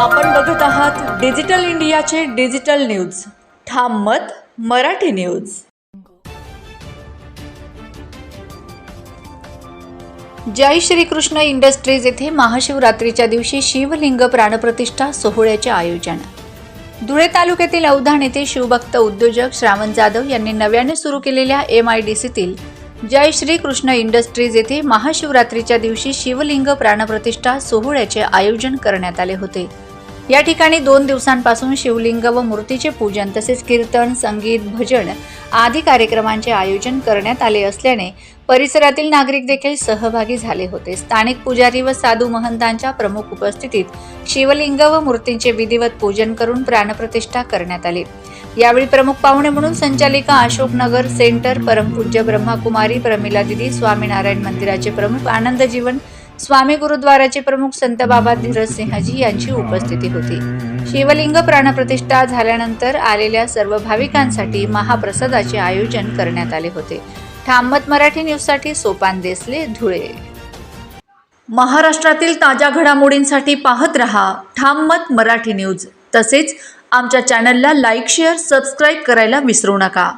आपण बघत आहात डिजिटल इंडियाचे digital news. Tham Mat Marathi news. Jai Shrikrishna industries येथे महाशिवरात्रीच्या दिवशी शिवलिंग प्राणप्रतिष्ठा सोहळ्याचे आयोजन. धुळे तालुक्यातील अवधान येथे शिवभक्त उद्योजक श्रावण जाधव यांनी नव्याने सुरू केलेल्या एम आय डी सीतील जय श्रीकृष्ण इंडस्ट्रीज येथे महाशिवरात्रीच्या दिवशी शिवलिंग प्राणप्रतिष्ठा सोहळ्याचे आयोजन करण्यात आले होते. या ठिकाणी दोन दिवसांपासून शिवलिंग व मूर्तीचे पूजन तसेच कीर्तन संगीत भजन आदी कार्यक्रमांचे आयोजन करण्यात आले असल्याने परिसरातील नागरिक देखील सहभागी झाले होते. स्थानिक पुजारी व साधू महंतांच्या प्रमुख उपस्थितीत शिवलिंग व मूर्तींचे विधिवत पूजन करून प्राणप्रतिष्ठा करण्यात आली. यावेळी प्रमुख पाहुणे म्हणून संचालिका अशोकनगर सेंटर परमपूज्य ब्रह्माकुमारी प्रमिला दिदी स्वामीनारायण मंदिराचे प्रमुख आनंद जीवन स्वामी गुरुद्वाराचे प्रमुख संत बाबा धीरज सिंहजी यांची उपस्थिती होती. शिवलिंग प्राणप्रतिष्ठा झाल्यानंतर आलेल्या सर्व भाविकांसाठी महाप्रसादाचे आयोजन करण्यात आले होते. ठाममत मराठी न्यूजसाठी सोपान देसले धुळे. महाराष्ट्रातील ताज्या घडामोडींसाठी पाहत रहा ठाम मत मराठी न्यूज. तसेच आमच्या चॅनलला लाईक शेअर सबस्क्राईब करायला विसरू नका.